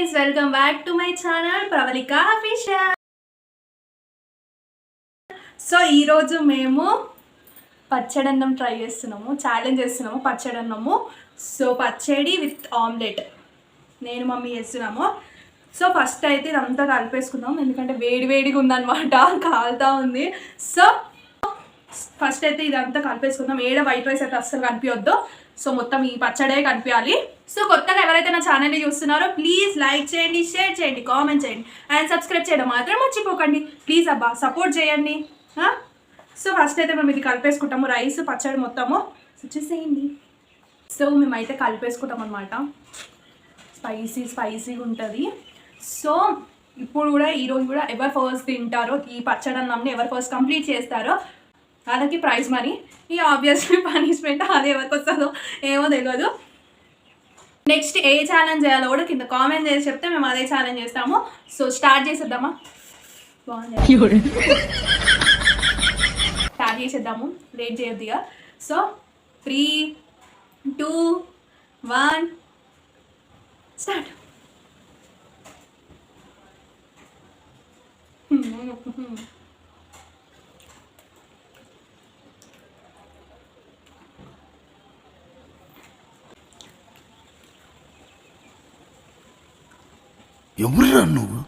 Guys welcome back to my channel Pravalika Fisher so ఈరోజు మేము పచ్చడన్నం ట్రై చేస్తున్నాము ఛాలెంజ్ చేస్తున్నాము పచ్చడన్నము. సో పచ్చడి విత్ ఆమ్లెట్ నేను మమ్మీ చేస్తున్నాము. సో ఫస్ట్ అయితే ఇదంతా కలిపేసుకుందాం ఎందుకంటే వేడి వేడిగా ఉందన్నమాట కాలుతా ఉంది. సో ఫస్ట్ అయితే ఇదంతా కలిపేసుకుందాం. ఏడ వైట్ రైస్ అయితే అస్సలు కనిపించొద్దు. సో మొత్తం ఈ పచ్చడే కనిపించాలి. సో కొత్తగా ఎవరైతే నా ఛానల్ని చూస్తున్నారో ప్లీజ్ లైక్ చేయండి షేర్ చేయండి కామెంట్ చేయండి అండ్ సబ్స్క్రైబ్ చేయడం మాత్రం మర్చిపోకండి. ప్లీజ్ అబ్బా సపోర్ట్ చేయండి. సో ఫస్ట్ అయితే మేము ఇది కలిపేసుకుంటాము రైస్ పచ్చడి మొత్తము. సో చూసేయండి. సో మేమైతే కలిపేసుకుంటాం అనమాట స్పైసీ స్పైసీగా ఉంటుంది. సో ఇప్పుడు కూడా ఈరోజు కూడా ఎవరు ఫస్ట్ తింటారో ఈ పచ్చడి అన్నంని ఎవరు ఫస్ట్ కంప్లీట్ చేస్తారో వాళ్ళకి ప్రైజ్ మనీ ఈ ఆబ్వియస్లీ పనిష్మెంట్ అది ఎవరికి వస్తుందో ఏమో తెలియదు నెక్స్ట్ ఏ ఛాలెంజ్ చేయాలో కూడా కింద కామెంట్ చేసి చెప్తే మేము అదే ఛాలెంజ్ చేస్తాము. సో స్టార్ట్ చేసేద్దామా? బాగుంది. స్టార్ట్ చేసేద్దాము. Late చేయొద్దిగా so three two one start ఎవరురా నువ్వు?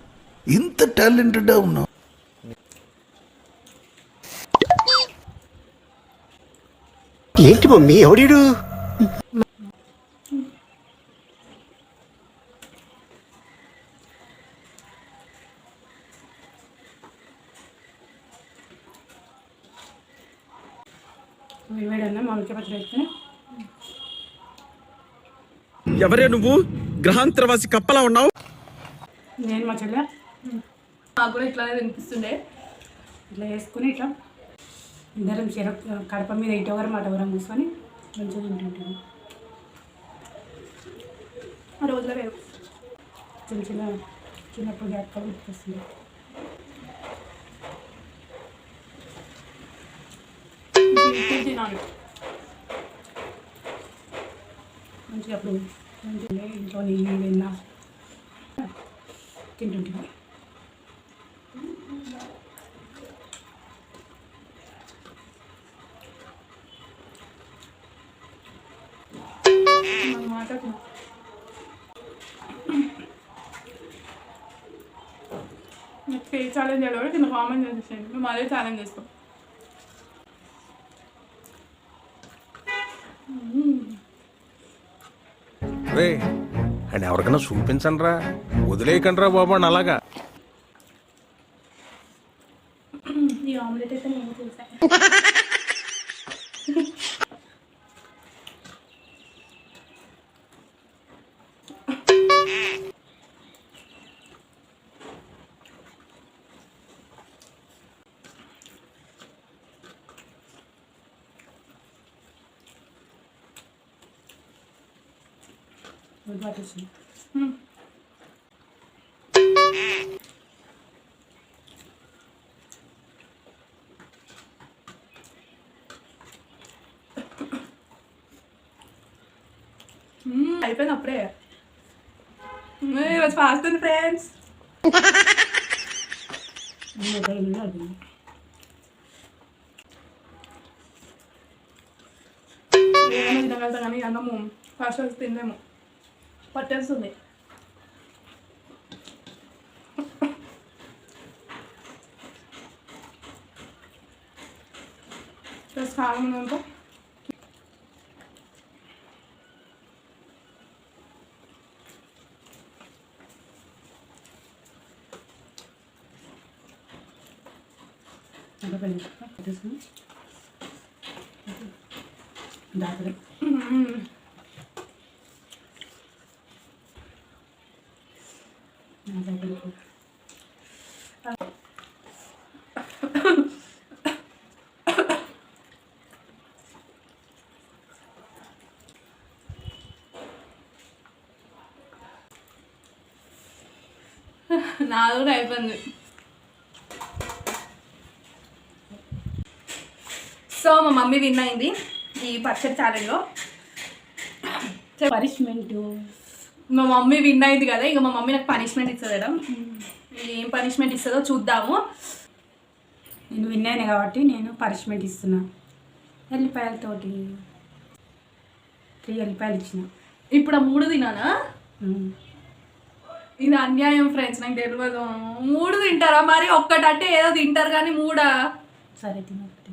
ఇంత టాలెంటెడ్ ఉన్నావు. ఏంటి మమ్మీ ఎవడీడు ఎవరే నువ్వు? గ్రహాంతరవాసి కప్పలా ఉన్నావు? నేను మా చెల్లె. నాకు కూడా ఇట్లానే వినిపిస్తుండే. ఇట్లా వేసుకుని ఇట్లా ఇద్దరం చెర కడప మీద ఇటు ఒకరు మాట ఒకరం కూర్చొని మంచిగా తింటుంటాము. ఆ రోజులో వేరు చిన్న చిన్న చిన్నప్పుడు జ్ఞాపకాలు గుర్తొస్తుంది తినాలి మంచిగా అప్పుడు మంచిగా ఇంట్లో నెయ్యి వెన్న తింటుంటాము మనం మాట్లాడుతున్నాం ఛాలెంజ్ చేయాలో కింద కామెంట్ చేసేసేయండి మేము అదే ఛాలెంజ్ చేస్తాం Hey. అండ్ ఎవరికైనా చూపించండి రా వదిలేయకండి రా బాబు అని అలాగా ఈ ఆమ్లెట్ అయితే నేను చూసాను వదిలిపాటు వస్తుంది అయిపోయింది అప్పుడే ఈరోజు ఫాస్ట్ ఉంది ఫ్రెండ్స్ మొబైల్ కానీ అన్నము ఫాస్ట్ ఫాస్ట్ తినలేము పట్టేస్తుంది ప్లస్ కారం ఉందంతా అంటే నాది కూడా అయిపోయింది. సో మా మమ్మీ విన్ అయింది ఈ పచ్చడి ఛానల్లో పనిష్మెంటు మా మమ్మీ విన్ అయింది కదా ఇంకా మా మమ్మీ నాకు పనిష్మెంట్ ఇస్తుంది మేడం. ఏం పనిష్మెంట్ ఇస్తుందో చూద్దాము. నేను విన్నాను కాబట్టి నేను పనిష్మెంట్ ఇస్తున్నా. ఎల్లిపాయలతోటి త్రీ ఎల్లిపాయలు ఇచ్చిన. ఇప్పుడు ఆ మూడు తినానా. ఇది అన్యాయం ఫ్రెండ్స్ నాకు తెలియదు మూడు తింటారా? మరి ఒక్కటంటే ఏదో తింటారు కానీ మూడా? సరే తిన ఒకటి.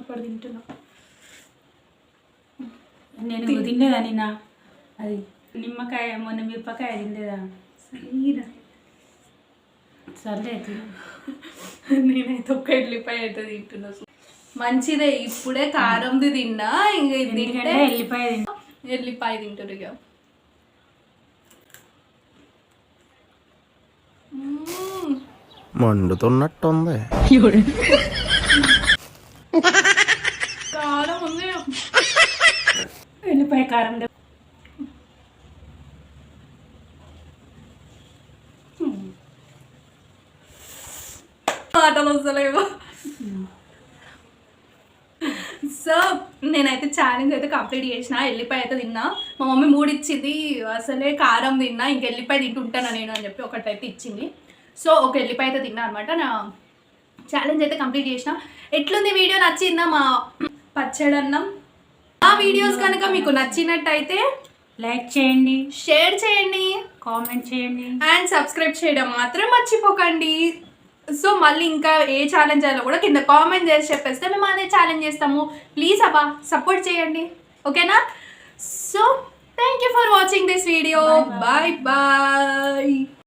ఒకటి తింటున్నా. నేను తినలేదా నిన్న? అది. నిమ్మకాయ మొన్న మిరపకాయ తినలేదా? సరేరా. సర్లే తిను. నేనైతే ఒక్క ఎల్లిపాయ అయితే తింటున్నా. మంచిదే ఇప్పుడే కారంది తిన్నా ఇంక ఇది తింటే ఎల్లిపాయ తిన్న ఎల్లిపాయ తింటారు ఇక. మ్మ్. మండుతున్నట్టుంది. కారం ఉంది. ఎల్లిపాయ కారం మాటలు వస్తలేవు సో నేనైతే ఛాలెంజ్ అయితే కంప్లీట్ చేసిన. ఎల్లిపాయ అయితే తిన్నా. మా మమ్మీ మూడు ఇచ్చింది అసలే కారం తిన్నా. ఇంక ఎల్లిపాయ తింటుంటానా నేను అని చెప్పి ఒకటైతే ఇచ్చింది. సో ఒక ఎల్లిపాయ అయితే తిన్నా అనమాట నా ఛాలెంజ్ అయితే కంప్లీట్ చేసిన. ఎట్లుంది వీడియో? నచ్చిందా మా పచ్చడన్నం ఆ వీడియోస్ కనుక మీకు నచ్చినట్టయితే లైక్ చేయండి. షేర్ చేయండి. కామెంట్ చేయండి. అండ్ సబ్స్క్రైబ్ చేయడం మాత్రం మర్చిపోకండి. సో మళ్ళీ ఇంకా ఏ ఛాలెంజ్ చేయాలో కూడా కింద కామెంట్ చేసి చెప్పేస్తే మేము అదే ఛాలెంజ్ చేస్తాము. ప్లీజ్ అబ్బా సపోర్ట్ చేయండి. ఓకేనా? So thank you for watching this video bye bye